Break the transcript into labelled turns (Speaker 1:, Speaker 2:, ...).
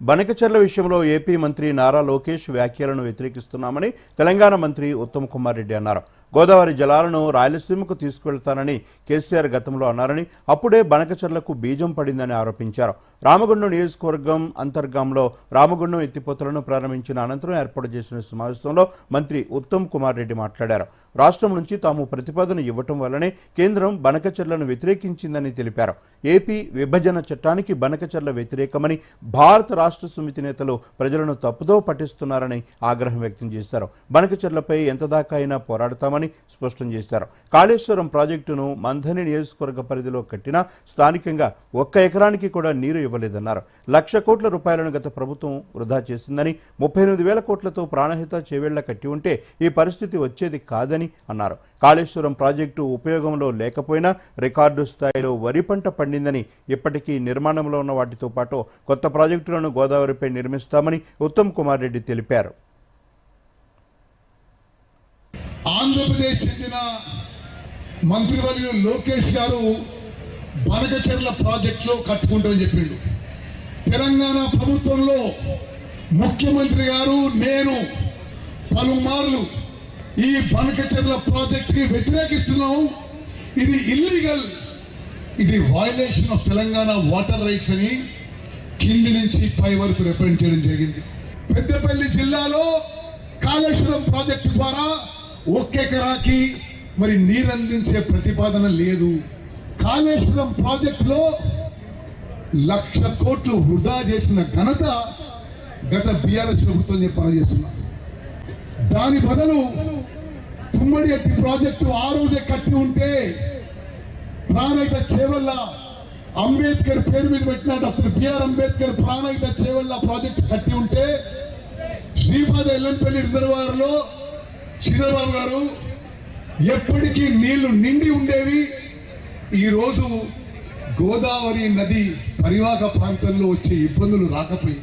Speaker 1: బనకచర్ల విషయంలో ఏపీ మంత్రి నారా లోకేష్ వ్యాఖ్యలను వ్యతిరేకిస్తున్నామని తెలంగాణ మంత్రి ఉత్తమ్ కుమార్ రెడ్డి అన్నారు. గోదావరి జలాలను రాయలసీమకు తీసుకువెళ్తానని కేసీఆర్ గతంలో అన్నారని అప్పుడే బనకచర్లకు బీజం పడిందని ఆరోపించారు. రామగుండం నియోజకవర్గం అంతర్గాంలో రామగుండం ఎత్తిపోతలను ప్రారంభించిన అనంతరం ఏర్పాటు చేసిన సమావేశంలో మంత్రి ఉత్తమ్ కుమార్ రెడ్డి మాట్లాడారు. రాష్ట్రం నుంచి తాము ప్రతిపాదన ఇవ్వటం వల్లనే కేంద్రం బనకచర్లను వ్యతిరేకించిందని తెలిపారు. ఏపీ విభజన చట్టానికి బనకచర్ల వ్యతిరేకమని భారత రాష్ట్ర సమితి నేతలు ప్రజలను తప్పుదో పట్టిస్తున్నారని ఆగ్రహం వ్యక్తం చేశారు. బనకచెర్లపై ఎంత దాకా అయినా పోరాడతామని స్పష్టం చేశారు. కాళేశ్వరం ప్రాజెక్టును మంథని నియోజకవర్గ పరిధిలో కట్టినా స్థానికంగా ఒక్క ఎకరానికి కూడా నీరు ఇవ్వలేదన్నారు. లక్ష కోట్ల రూపాయలను గత ప్రభుత్వం వృధా చేసిందని ముప్పై ఎనిమిది వేల కోట్లతో ప్రాణహిత చేవేళ్ళ కట్టి ఉంటే ఈ పరిస్థితి వచ్చేది కాదని అన్నారు. కాళేశ్వరం ప్రాజెక్టు ఉపయోగంలో లేకపోయినా రికార్డు స్థాయిలో వరి పంట పండిందని ఇప్పటికీ నిర్మాణంలో ఉన్న వాటితో పాటు కొత్త ప్రాజెక్టులను గోదావరిపై నిర్మిస్తామని ఉత్తమ్ కుమార్ రెడ్డి తెలిపారు.
Speaker 2: ఆంధ్రప్రదేశ్ చెందిన మంత్రివర్యులు లోకేష్ గారు బనకచెర్ల ప్రాజెక్టులో కట్టుకుంటామని చెప్పిండు. తెలంగాణ ప్రభుత్వంలో ముఖ్యమంత్రి గారు నేను పలుమార్లు ఈ బనకచెర్ల ప్రాజెక్టుకి వ్యతిరేకిస్తున్నాం. ఇది ఇల్లీగల్ ఇది violation of Telangana water rights అని కింది నుంచి పై వరకు రిప్రజెంట్ చేయడం జరిగింది. పెద్దపల్లి జిల్లాలో కాళేశ్వరం ప్రాజెక్టు ద్వారా ఒక్కెకరాకి మరి నీరు అందించే ప్రతిపాదన లేదు. కాళేశ్వరం ప్రాజెక్టులో లక్ష కోట్లు వృధా చేసిన ఘనత గత బీఆర్ఎస్ ప్రభుత్వం చెప్పని చేస్తున్నా. దాని బదులు తుమ్మడి ఎట్టి ప్రాజెక్టు ఆ రోజే కట్టి ఉంటే ప్రాణయిత చేవల్ల అంబేద్కర్ పేరు మీద పెట్టిన doctor BR Ambedkar Pranahita Chevella project కట్టి ఉంటే శ్రీపాద ఎల్లంపల్లి రిజర్వాయర్లో శ్రీధరబాబు గారు ఎప్పటికీ నీళ్ళు నిండి ఉండేవి. ఈ రోజు గోదావరి నది పరివాహక ప్రాంతంలో వచ్చే ఇబ్బందులు రాకపోయి